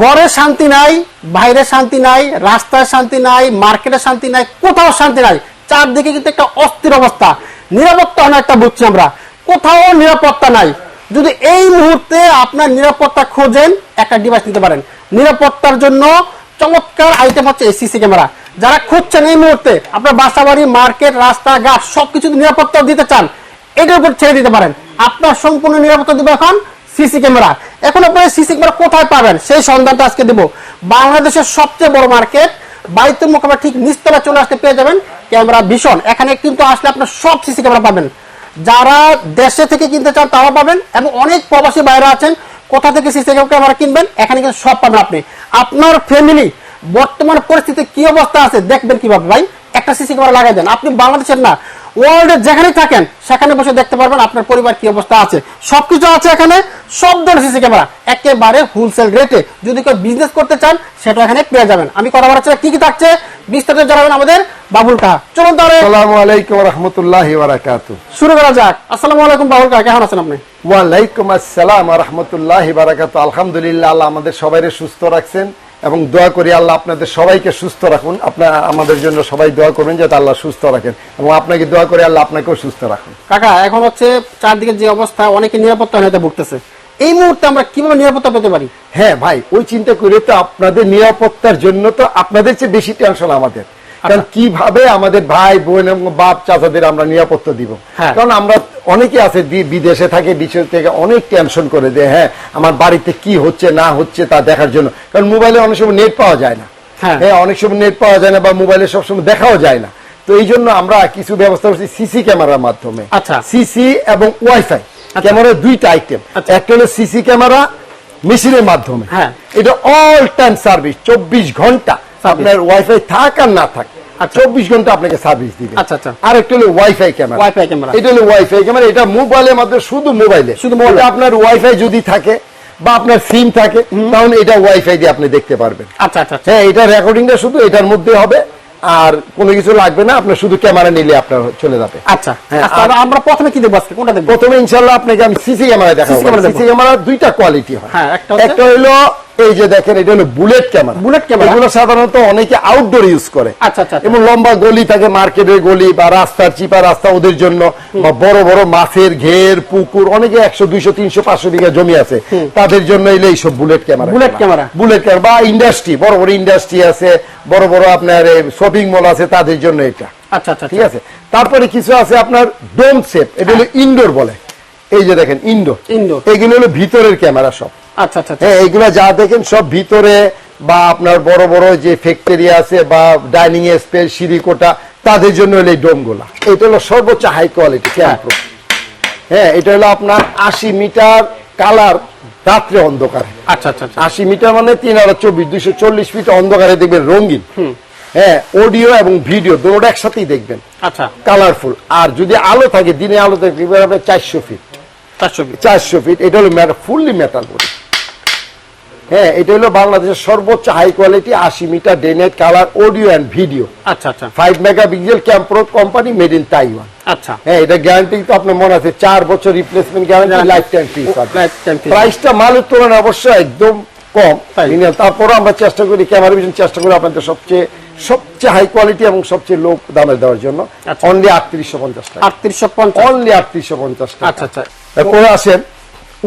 ঘরে শান্তি নাই, বাইরে শান্তি নাই, রাস্তায় শান্তি নাই, মার্কেটে শান্তি নাই, কোথাও শান্তি নাই। চারদিকে কিন্তু একটা অস্থির অবস্থা। নিরাপত্তা অনেকটা বুঝছি আমরা। কোথাও নিরাপত্তা নাই। যদি এই মুহূর্তে আপনার নিরাপত্তা খোঁজেন একটা ডিভাইস নিতে পারেন। নিরাপত্তার জন্য চমৎকার আইটেম হচ্ছে সিসি ক্যামেরা যারা খুঁজছেন এই মুহূর্তে, আপনার বাসা বাড়ি মার্কেট, রাস্তাঘাট, সবকিছু নিরাপত্তা দিতে চান, এটার উপর ছেড়ে দিতে পারেন। আপনার সম্পূর্ণ নিরাপত্তা দেবে এখন সিসি ক্যামেরা। এখন আপনারা সিসি ক্যামেরা কোথায় পাবেন? সেই সন্ধানটা আজকে দেব। বাংলাদেশের সবচেয়ে বড় মার্কেট, বাইতুল মোকামা ঠিক নিচতলা চলে আসতে পেয়ে যাবেন ক্যামেরা ভীষণ। এখানে কিন্তু আসলে আপনার সব সিসি ক্যামেরা পাবেন। যারা দেশে থেকে কিনতে চান তাও পাবেন এবং অনেক প্রবাসী বাইরে আছেন, কোথা থেকে সিসি ক্যামেরা কিনবেন, এখানে কিন্তু সব পাবেন আপনি। আপনার ফ্যামিলি বর্তমান পরিস্থিতি কি অবস্থা আছে, দেখবেন কীভাবে। ভাই, একটা সিসি ক্যামেরা লাগাই দেন। আপনি বাংলাদেশের না ওয়ার্ল্ডে যেখানে থাকেন সেখানে বসে দেখতে পারবেন আপনার পরিবার কি অবস্থা আছে। সবকিছু আছে এখানে সব ধরনের সিসি ক্যামেরা। একেবারে হোলসেল রেটে যদি কেউ বিজনেস করতে চান সেটা এখানে পেয়ে যাবেন। আমি কথা বলার কি কি থাকছে বিস্তারিত জানাবেন আমাদের বাবুল কাহা। চলুন তাহলে। আসসালামু আলাইকুম রহমতুল্লাহ বারাকাতু শুরু করা যাক। আসসালামু আলাইকুম বাবুল কাহা কেমন আছেন আপনি? ওয়ালাইকুম আসসালাম রহমতুল্লাহ বারাকাতু আলহামদুলিল্লাহ আল্লাহ আমাদের সবাইকে সুস্থ রাখছেন। এবং দোয়া করি আল্লাহ আপনাদের সবাইকে সুস্থ রাখুন। আপনার আমাদের জন্য সবাই দোয়া করবেন যাতে আল্লাহ সুস্থ রাখেন এবং আপনাকে দোয়া করে আল্লাহ আপনাকেও সুস্থ রাখুন। কাকা এখন হচ্ছে চারদিকে যে অবস্থা অনেকে নিরাপত্তা ভুগতেছে। এই মুহূর্তে আমরা কীভাবে নিরাপত্তা পেতে পারি? হ্যাঁ ভাই ওই চিন্তা করে তো আপনাদের নিরাপত্তার জন্য তো আপনাদের চেয়ে বেশি টেনশন আমাদের। কারণ কীভাবে আমাদের ভাই বোন এবং বাপ চাচাদের আমরা নিরাপত্তা দিব হ্যাঁ। কারণ আমরা অনেকে আছে বিদেশে থাকে বিদেশ থেকে অনেক টেনশন করে দেয় হ্যাঁ আমার বাড়িতে কি হচ্ছে না হচ্ছে তা দেখার জন্য কারণ মোবাইলে অনেক সময় নেট পাওয়া যায় না হ্যাঁ। হ্যাঁ অনেক সময় নেট পাওয়া যায় না বা মোবাইলে সবসময় দেখাও যায় না তো এই জন্য আমরা কিছু ব্যবস্থা করছি সিসি ক্যামেরার মাধ্যমে আচ্ছা। সিসি এবং ওয়াইফাই ক্যামেরা দুইটা আইটেম আচ্ছা। একটা হলো সিসি ক্যামেরা মেশিনের মাধ্যমে হ্যাঁ। এটা অল টাইম সার্ভিস চব্বিশ ঘণ্টা আপনার ওয়াইফাই থাক আর না থাক আচ্ছা। চব্বিশ ঘণ্টা আপনাকে সার্ভিস দিবে। আচ্ছা, আচ্ছা। আর একটা হলো ওয়াইফাই ক্যামেরা Wi-Fi camera। এটা হলো ওয়াইফাই ক্যামেরা এটা মোবাইলের মাধ্যমে শুধু মোবাইলে শুধু। এটা আপনার ওয়াইফাই যদি থাকে বা আপনার সিম থাকে তাহলে এটা ওয়াইফাই দিয়ে আপনি দেখতে পারবেন। আচ্ছা আচ্ছা আচ্ছা। হ্যাঁ এটা রেকর্ডিংটা শুধু এটার মধ্যে হবে আর কোনো কিছু লাগবে না আপনার শুধু ক্যামেরা নিলে আপনার চলে যাবে। আচ্ছা হ্যাঁ, আচ্ছা, আমরা প্রথমে কি দেখব আজকে? কোনটা দেখব? প্রথমে ইনশাল্লাহ আপনাকে আমি সিসি ক্যামেরা দেখাবো। ক্যামেরা সিসি ক্যামেরা দুইটা কোয়ালিটি হয়। হ্যাঁ, একটা একটা হলো এই যে দেখেন এটা হলো বুলেট ক্যামেরা। Bullet camera। এগুলো সাধারণত অনেকে আউটডোর ইউজ করে। আচ্ছা, আচ্ছা, আচ্ছা। এবং লম্বা গলি থাকে মার্কেটের গলি বা রাস্তার চিপা রাস্তা ওদের জন্য বা বড় বড় মাছের ঘের পুকুর অনেকে একশো দুইশো তিনশো পাঁচশো বিঘা জমি আছে। তাদের জন্য এলে এইসব bullet camera. Bullet camera। Bullet camera বা ইন্ডাস্ট্রি বড় বড় ইন্ডাস্ট্রি আছে বড় বড় আপনার শপিং মল আছে তাদের জন্য এটা। আচ্ছা আচ্ছা ঠিক আছে? তারপরে কিছু আছে আপনার ডোম সেপ এটা হলো ইনডোর বলে। এই যে দেখেন ইনডোর ইনডোর এগুলো হলো ভিতরের ক্যামেরা সব। আচ্ছা আচ্ছা আচ্ছা। হ্যাঁ এইগুলা যা দেখেন সব ভিতরে বা আপনার বড় বড় যে ফ্যাক্টরি আছে বা ডাইনিং স্পেস সিঁড়ি কোটা তাদের জন্য হলো এই ডোমগুলা এটা হলো সর্বোচ্চ হাই কোয়ালিটি ক্যাম্প্রো হ্যাঁ এটা হলো আপনার আশি মিটার কালার রাত্রে অন্ধকার। আচ্ছা আচ্ছা আচ্ছা। আশি মিটার মানে তিন হাজার চব্বিশ দুইশো চল্লিশ ফিট অন্ধকারে দেখবেন রঙিন। হ্যাঁ অডিও এবং ভিডিও দুটো একসাথেই দেখবেন। আচ্ছা। কালারফুল আর যদি আলো থাকে দিনে আলো থাকে আপনার চারশো ফিট। চারশো বিশ। চারশো ফিট এটা হলো ফুললি মেটাল বডি হ্যাঁ এটা হলো বাংলাদেশের সর্বোচ্চ হাই কোয়ালিটি আশি মিটার ডেনেট কালার অডিও অ্যান্ড ভিডিও আচ্ছা আচ্ছা। Five megapixel Campro company made in Taiwan আচ্ছা। হ্যাঁ এটা গ্যারান্টি তো আপনার মনে আছে চার বছর replacement guarantee lifetime free. প্রাইসটা মালের তুলনায় অবশ্য একদম কম। তাই। তারপরে আমরা চেষ্টা করি ক্যামেরা ভিশন চেষ্টা করি আপনাদের সবচেয়ে সবচেয়ে হাই কোয়ালিটি এবং সবচেয়ে লো দামে দেওয়ার জন্য। আচ্ছা। অনলি আটত্রিশশো পঞ্চাশ টাকা। আটত্রিশশো পঞ্চাশ। অনলি আটত্রিশশো পঞ্চাশ টাকা। আচ্ছা আচ্ছা। তারপরে আসেন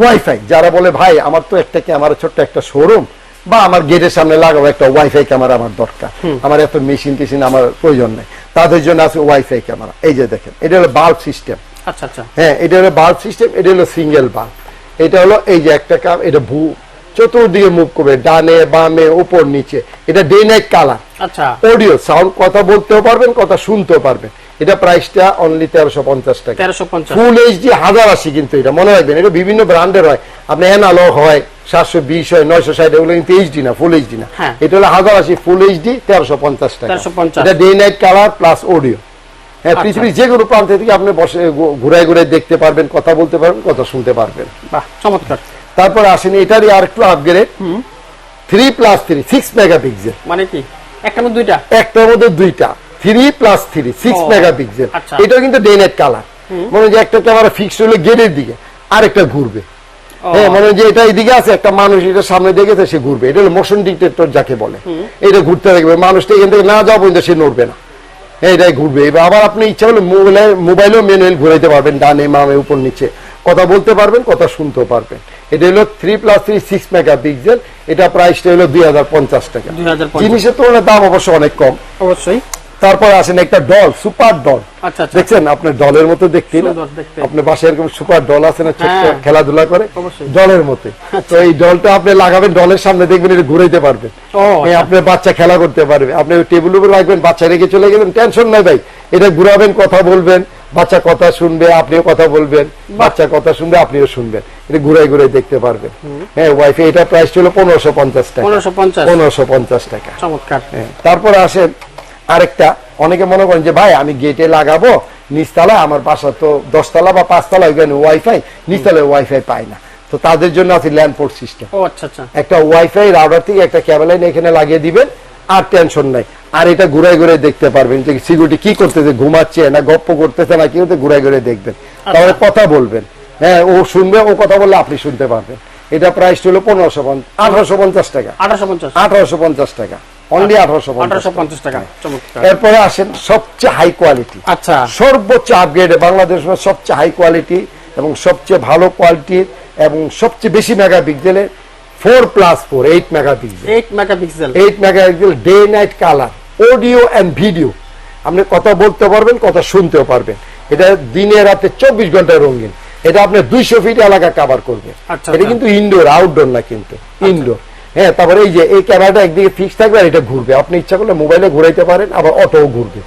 ওয়াইফাই যারা বলে ভাই আমার তো একটা ক্যামেরা ছোট্ট একটা শোরুম বা আমার গেটের সামনে লাগাবো একটা ওয়াইফাই ক্যামেরা আমার দরকার। আমার এত মেশিন টেশিন আমার প্রয়োজন নেই। তাদের জন্য আছে ওয়াইফাই ক্যামেরা এই যে দেখেন এটা হলো বাল্ব সিস্টেম আচ্ছা আচ্ছা। হ্যাঁ এটা হলো বাল্ব সিস্টেম এটা হলো সিঙ্গেল বাল্ব এটা হলো এই যে একটা কাম এটা ভু চতুর্দিকে মুভ করবে ডানে বামে উপর নিচে। এটা ডে নাইট কালার আচ্ছা। অডিও সাউন্ড কথা বলতেও পারবেন কথা শুনতেও পারবেন। এটা প্রাইসটা অনলি তেরোশো পঞ্চাশ টাকা। তেরোশো পঞ্চাশ। ফুল এইচডি হাজার আশি কিন্তু এটা মনে রাখবেন এটা বিভিন্ন ব্র্যান্ডের হয়। আপনি অ্যানালগ হয় সাতশো বিশ হয় নয়শো ষাট এগুলো কিন্তু এইচডি না ফুল এইচডি না। হ্যাঁ। এটা হলো হাজার আশি ফুল এইচডি তেরোশো পঞ্চাশ টাকা। 1350 এটা day night colour plus audio হ্যাঁ আচ্ছা। পৃথিবীর যে কোনো প্রান্ত থেকে আপনি বসে ঘুরায় ঘুরায় দেখতে পারবেন কথা বলতে পারবেন কথা শুনতে পারবেন। বাহ চমৎকার। তারপর আসেন এটারই আর একটু upgrade three plus three six megapixel মানে কি? একটা মধ্যে দুইটা? একটার মধ্যে দুইটা। Three plus three six megapixel. এটাও কিন্তু ডে নাইট কালার মনে যে একটা ক্যামেরা ফিক্সড হলো গেটের দিকে আরেকটা ঘুরবে। হ্যাঁ মনে যে এটা এদিকে আছে একটা মানুষ এটা সামনে দেখেছে সে ঘুরবে। এটা হলো মোশন ডিটেক্টর যাকে বলে। এটা ঘুরতে থাকবে। মানুষটা এখান থেকে না যাওয়া পর্যন্ত সে নড়বে না। হ্যাঁ, এটাই ঘুরবে। এবার আবার আপনি ইচ্ছা হলে মোবাইলে মোবাইলেও ম্যানুয়াল ঘুরাইতে পারবেন ডানে মামে উপর নিচে। কথা বলতে পারবেন কথা শুনতেও পারবেন। এটা হলো three plus three six megapixel এটা প্রাইসটা হলো দুই হাজার পঞ্চাশ টাকা। জিনিসের তুলনায় দাম অবশ্য অনেক কম। অবশ্যই। তারপরে আসেন একটা ডল সুপার ডল আচ্ছা আচ্ছা। দেখছেন? আপনার ডলের মতো দেখতে। আপনার বাসায় এরকম সুপার ডল আছে না ছোট্ট হ্যাঁ। খেলাধুলা করে? ডলের মতো। তো এই ডলটা আপনি লাগাবেন ডলের সামনে দেখবেন এটা ঘুরাইতে পারবেন। আচ্ছা। আপনার বাচ্চা খেলা করতে পারবে। আপনি টেবিল উপর রাখবেন বাচ্চা রেখে চলে গেলেন টেনশন নাই ভাই। এটা ঘুরাবেন কথা বলবেন বাচ্চা কথা শুনবে আপনিও কথা বলবেন। বাচ্চা কথা শুনবে আপনিও শুনবেন। এটা ঘুরাই ঘুরাই দেখতে পারবেন। হ্যাঁ ওয়াইফাই এটা প্রাইস ছিল পনেরোশো পঞ্চাশ টাকা। পনেরোশো পঞ্চাশ। পনেরোশো পঞ্চাশ টাকা। চমৎকার। হ্যাঁ, তারপরে আসেন আরেকটা অনেকে মনে করেন যে ভাই আমি গেটে লাগাবো নিচতলা আমার বাসা তো দশতলা বা পাঁচতলা ওইখানে ওয়াইফাই নিচতলায় ওয়াইফাই পায় না। তো তাদের জন্য আছে ল্যান্ডপোর্ট সিস্টেম ও আচ্ছা আচ্ছা। একটা ওয়াইফাই রাউটার থেকে একটা ক্যাবেল লাইন এখানে লাগিয়ে দিবেন আর টেনশন নাই। আর এটা ঘুরাই ঘুরে দেখতে পারবেন যে সিকিউরিটি কি করতেছে ঘুমাচ্ছে না গপ্প করতেছে না কি হতে ঘুরাই ঘুরে দেখবেন। তাহলে কথা বলবেন। হ্যাঁ ও শুনবে ও কথা বললে আপনি শুনতে পারবেন। এটা প্রাইস হলো পনেরোশো পঞ্চাশ আঠারোশো পঞ্চাশ টাকা। আঠারোশো পঞ্চাশ। আঠারোশো পঞ্চাশ টাকা। অনলি আঠারোশো আঠারোশো পঞ্চাশ টাকা। এরপরে আসেন সবচেয়ে হাই কোয়ালিটি আচ্ছা। সর্বোচ্চ আপগ্রেড বাংলাদেশের সবচেয়ে হাই কোয়ালিটি এবং সবচেয়ে ভালো কোয়ালিটির এবং সবচেয়ে বেশি মেগা পিক্সেলের four plus four eight megapixel eight megapixel eight megapixel day night colour audio and video আপনি কথা বলতে পারবেন কথা শুনতেও পারবেন। এটা দিনে রাতে চব্বিশ ঘন্টায় রঙিন। এটা আপনার দুইশো ফিট এলাকা কাভার করবে আচ্ছা, এটা আচ্ছা। কিন্তু ইনডোর আউটডোর না কিন্তু। ইনডোর হ্যাঁ তারপরে এই যে এই ক্যামেরাটা একদিকে ফিক্স থাকবে আর এটা ঘুরবে। আপনি ইচ্ছা করলে মোবাইলে ঘুরাইতে পারেন আবার অটোও ঘুরবে।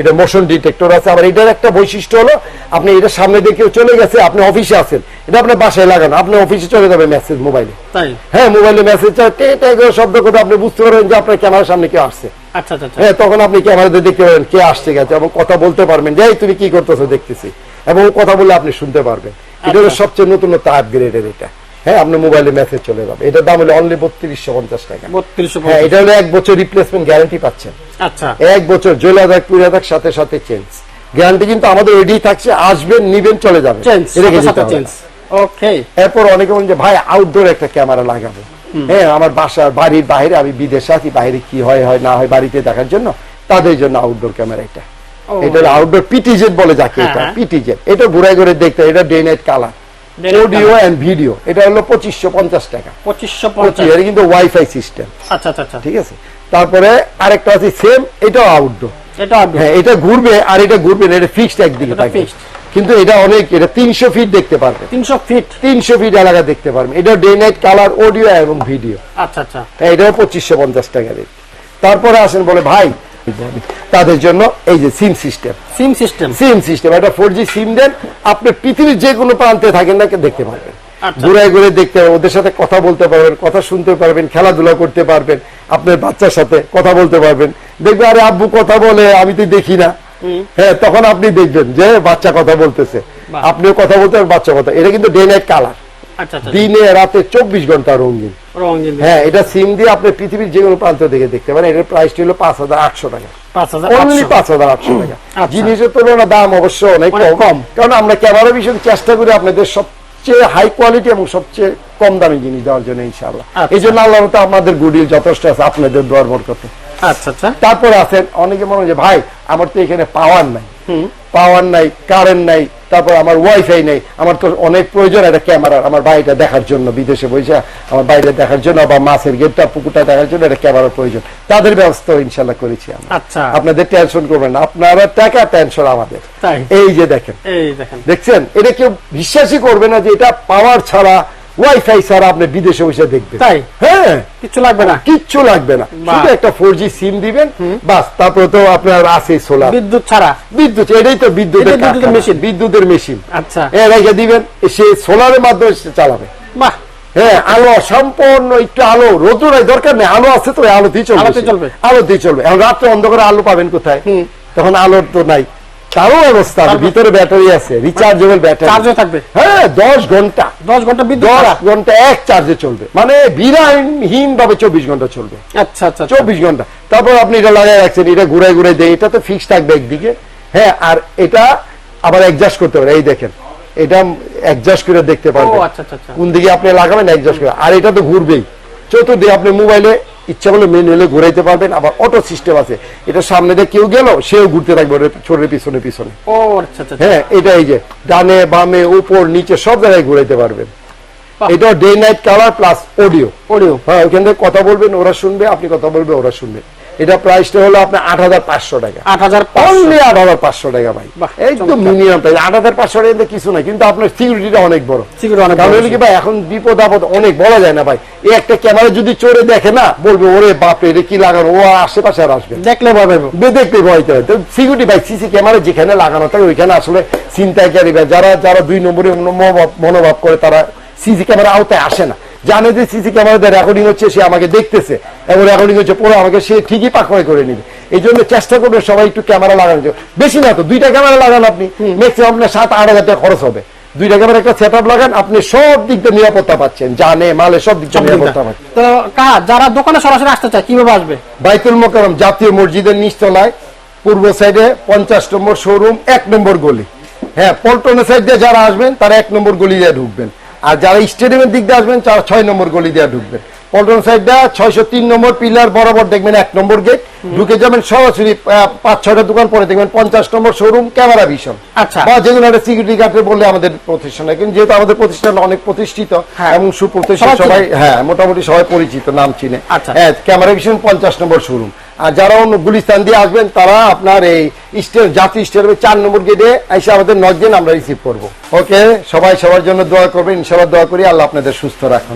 এটা মোশন ডিটেক্টর আছে। আবার এটার একটা বৈশিষ্ট্য হলো আপনি এটা সামনে দিয়ে কেউ চলে গেছে আপনি অফিসে আছেন। এটা আপনার বাসায় লাগানো আপনি অফিসে চলে যাবে মেসেজ মোবাইলে হ্যাঁ মোবাইলে মেসেজ টে টে করে শব্দ করে আপনি বুঝতে পারবেন যে আপনার ক্যামেরার সামনে কেউ আসছে। আচ্ছা আচ্ছা আচ্ছা। হ্যাঁ তখন আপনি ক্যামেরাতে দেখতে পারবেন কে আসছে গেছে এবং কথা বলতে পারবেন যে তুমি কি করতেছো? দেখতেছি। এবং কথা বলে আপনি শুনতে পারবেন। এটা হলো। সবচেয়ে নতুনত্ব আপগ্রেডের এটা। হ্যাঁ আপনার মোবাইলে মেসেজ চলে যাবে। এটার দাম হলো অনলি বত্রিশশো পঞ্চাশ টাকা। বত্রিশশো হ্যাঁ এটা হলো এক বছর রিপ্লেসমেন্ট গ্যারান্টি পাচ্ছেন। আচ্ছা। এক বছর জলে আদাক পুরে আদাক সাথে সাথে চেঞ্জ গ্যারান্টি কিন্তু আমাদের রেডি থাকছে আসবেন নিবেন চলে চেঞ্জ ওকে এরপর অনেকে বলেন যে ভাই আউটডোর একটা ক্যামেরা লাগাবো। হ্যাঁ আমার বাসার বাড়ির বাইরে আমি বিদেশে আছি বাইরে কি হয় হয় না হয় বাড়িতে দেখার জন্য তাদের জন্য আউটডোর ক্যামেরা এটা। এটা আউটডোর পিটিজেড বলে যাকে হ্যাঁ, এটা হ্যাঁ। পিটিজেড এটা ঘুরাই ঘুরে দেখতে এটা day night colour audio. And video এটা হলো পঁচিশশো পঞ্চাশ টাকা। পঁচিশশো পঁচিশ পঞ্চাশ এটা কিন্তু ওয়াইফাই সিস্টেম আচ্ছা আচ্ছা আচ্ছা। ঠিক আছে? তারপরে আরেকটা আছে সেম এটাও আউটডোর এটা আপডেট হ্যাঁ এটা ঘুরবে আর এটা ঘুরবে না এটা ফিক্সড একদিকে এটা থাকে। কিন্তু এটা অনেক এটা তিনশো ফিট দেখতে পারবে। তিনশো ফিট তিনশো ফিট এলাকা দেখতে পারবে। এটা ডে নাইট কালার অডিও এবং ভিডিও আচ্ছা আচ্ছা। হ্যাঁ, এটাও পঁচিশশো পঞ্চাশ টাকা রেট তারপরে আসেন বলে ভাই তাদের জন্য এই যে SIM system SIM system SIM system একটা ফোর জি সিম দেন আপনি পৃথিবীর যে কোনো প্রান্তে থাকেন না দেখতে পারবেন। আচ্ছা। ঘুরে ঘুরে দেখতে পারবেন ওদের সাথে কথা বলতে পারবেন কথা শুনতে পারবেন খেলাধুলা করতে পারবেন আপনার বাচ্চার সাথে কথা বলতে পারবেন। দেখবে আরে আব্বু কথা বলে আমি তো দেখি না। হ্যাঁ তখন আপনি দেখবেন যে বাচ্চা কথা বলতেছে। আপনিও কথা বলতে বাচ্চা কথা। এটা কিন্তু ডে নাইট কালার দিনে রাতে চব্বিশ ঘণ্টা রঙিন। হ্যাঁ এটা সিম দিয়ে আপনি পৃথিবীর যে কোনো প্রান্ত থেকে দেখতে পারেন। এটার প্রাইসটি হলো পাঁচ হাজার আটশো টাকা। পাঁচ হাজার আটশো। টাকা। আচ্ছা। জিনিসের তুলনায় দাম অবশ্য অনেক কম। কারণ আমরা ক্যামেরা ভীষণ চেষ্টা করি আপনাদের সবচেয়ে হাই কোয়ালিটি এবং সবচেয়ে কম দামি জিনিস দেওয়ার জন্য ইনশাআল্লাহ। আচ্ছা। এই জন্য আল্লাহ আমাদের গুডিল যথেষ্ট আছে আপনাদের দোয়ার বরকতে। আচ্ছা আচ্ছা। তারপরে আছেন অনেকে মনে হয় যে ভাই আমার তো এখানে পাওয়ার নাই। পাওয়ার নাই কারেন্ট নাই তারপর আমার ওয়াইফাই নেই। আমার তো অনেক প্রয়োজন একটা ক্যামেরার আমার বাড়িটা দেখার জন্য বিদেশে বৈশা আমার বাইরে দেখার জন্য বা মাছের গেটটা পুকুরটা দেখার জন্য একটা ক্যামেরার প্রয়োজন। তাদের ব্যবস্থা ইনশাল্লাহ করেছি আচ্ছা। আপনাদের টেনশন করবেন না। আপনারা টাকা টেনশন আমাদের। এই যে দেখেন। এই দেখেন। দেখছেন? এটা কেউ বিশ্বাসই করবে না যে এটা পাওয়ার ছাড়া ওয়াইফাই ছাড়া আপনি বিদেশে বসে দেখবেন। তাই? হ্যাঁ। কিছু লাগবে না? কিচ্ছু লাগবে না। শুধু একটা ফোর জি সিম দিবেন বাস তারপরে তো আপনার আছে সোলার বিদ্যুৎ ছাড়া? বিদ্যুৎ এটাই তো বিদ্যুতের। মেশিন। বিদ্যুতের মেশিন আচ্ছা। এ রেখে দিবেন সে সোলারের মাধ্যমে সে চালাবে। বাহ। হ্যাঁ আলো সম্পূর্ণ একটু আলো রোদ্র নাই দরকার নেই আলো আছে তো চলবে আলোতে সে। চলবে। আলোতেই চলবে। এখন রাত্রে অন্ধকারে আলো পাবেন কোথায়? তখন আলোর তো নাই। আছে তারপর- ভিতরে ব্যাটারি আছে রিচার্জেবল ব্যাটারি। চার্জও থাকবে। হ্যাঁ দশ ঘণ্টা। দশ ঘণ্টা বিদ্যুৎ দশ ঘণ্টা এক চার্জে চলবে। মানে বিরামহীন ভাবে চব্বিশ ঘণ্টা চলবে। আচ্ছা আচ্ছা আচ্ছা। চব্বিশ ঘণ্টা। তারপর আপনি এটা লাগাই রাখছেন এটা ঘুরাই ঘুরাই দেয় এটা তো ফিক্স থাকবে একদিকে। হ্যাঁ আর এটা আবার অ্যাডজাস্ট করতে পারে এই দেখেন এটা অ্যাডজাস্ট করে দেখতে পারবেন। আচ্ছা আচ্ছা আচ্ছা। কোন দিকে আপনি লাগাবেন অ্যাডজাস্ট করে। আর এটা তো ঘুরবেই। চতুর্দিকে আপনি মোবাইলে ইচ্ছা করলে মেনুয়ালে ঘুরাইতে পারবেন আবার অটো সিস্টেম আছে। এটা সামনে দিয়ে কেউ গেল সেও ঘুরতে থাকবে ছোটের পিছনে পিছনে। ও আচ্ছা আচ্ছা আচ্ছা। হ্যাঁ এটা এই যে ডানে বামে উপর নিচে সব জায়গায় ঘুরাইতে পারবেন। এটা day night colour plus audio audio হ্যাঁ ওখান থেকে কথা বলবেন ওরা শুনবে আপনি কথা বলবে ওরা শুনবে। এটা প্রাইসটা হলো আপনার আট হাজার পাঁচশো টাকা। আট হাজার পাঁচশো। অনলি আট হাজার পাঁচশো টাকা ভাই। একদম। মিনিমাম প্রাইস আট হাজার পাঁচশো টাকা কিছু নাই কিন্তু আপনার সিকিউরিটিটা অনেক বড়। Security অনেক কারণ কি ভাই এখন বিপদ আপদ অনেক বলা যায় না ভাই। এই একটা ক্যামেরা যদি চোরে দেখে না বলবে ওরে বাপরে এটা কি লাগানো? ও আশেপাশে আর আসবে দেখলে ভয় পাবো বে দেখতে ভয়তে তো সিকিউরিটি ভাই সিসি ক্যামেরা যেখানে লাগানো থাকে ওইখানে আসলে চিন্তাকারী বা যারা যারা দুই নম্বরে মনোভাব করে তারা সিসি ক্যামেরা আওতায় আসে না। জানে যে সিসি ক্যামেরাতে রেকর্ডিং হচ্ছে সে আমাকে দেখতেছে। এবং রেকর্ডিং হচ্ছে পরে আমাকে সে ঠিকই পাকড়াই করে নিবে। এই জন্য চেষ্টা করবে সবাই একটু ক্যামেরা জন্য। বেশি না তো দুইটা ক্যামেরা লাগান আপনি। ম্যাক্সিমাম আপনার সাত আট হাজার টাকা খরচ হবে। দুইটা ক্যামেরা একটা সেট লাগান আপনি সব দিক দিয়ে নিরাপত্তা পাচ্ছেন। জানে মালে সব দিক দিয়ে নিরাপত্তা পাচ্ছেন। তো যারা দোকানে সরাসরি আসতে চায় কীভাবে আসবে? বাইতুল মোকারম জাতীয় মসজিদের নিচতলায় পূর্ব সাইডে পঞ্চাশ নম্বর শোরুম এক নম্বর গলি। হ্যাঁ পল্টনের সাইড দিয়ে যারা আসবেন তারা এক নম্বর গলি দিয়ে ঢুকবেন। আর যারা স্টেডিয়ামের দিক দিয়ে আসবেন তারা ছয় নম্বর গলি দিয়ে ঢুকবেন পল্টন সাইড দিয়ে ছয়শো তিন নম্বর পিলার বরাবর দেখবেন এক নম্বর গেট ঢুকে যাবেন সরাসরি পাঁচ ছয়টা দোকান পরে দেখবেন পঞ্চাশ নম্বর শোরুম ক্যামেরা ভিশন আচ্ছা। বা যেগুলো একটা সিকিউরিটি গার্ডের বললে আমাদের প্রতিষ্ঠান কিন্তু যেহেতু আমাদের প্রতিষ্ঠান অনেক প্রতিষ্ঠিত হ্যাঁ। এবং সুপ্রতিষ্ঠিত সবাই সবাই হ্যাঁ মোটামুটি সবাই পরিচিত নাম চিনে আচ্ছা। হ্যাঁ ক্যামেরা ভিশন পঞ্চাশ নম্বর শোরুম আর যারা অন্য গুলিস্তান দিয়ে আসবেন, তারা আপনার এই স্টেট জাতীয় স্টেডিয়ামে চার নম্বর গেটে এসে আমাদের নক দিন আমরা রিসিভ করব। ওকে সবাই সবার জন্য দোয়া করবেন। ইনশাল্লাহ দোয়া করি। আল্লাহ আপনাদের সুস্থ রাখুন।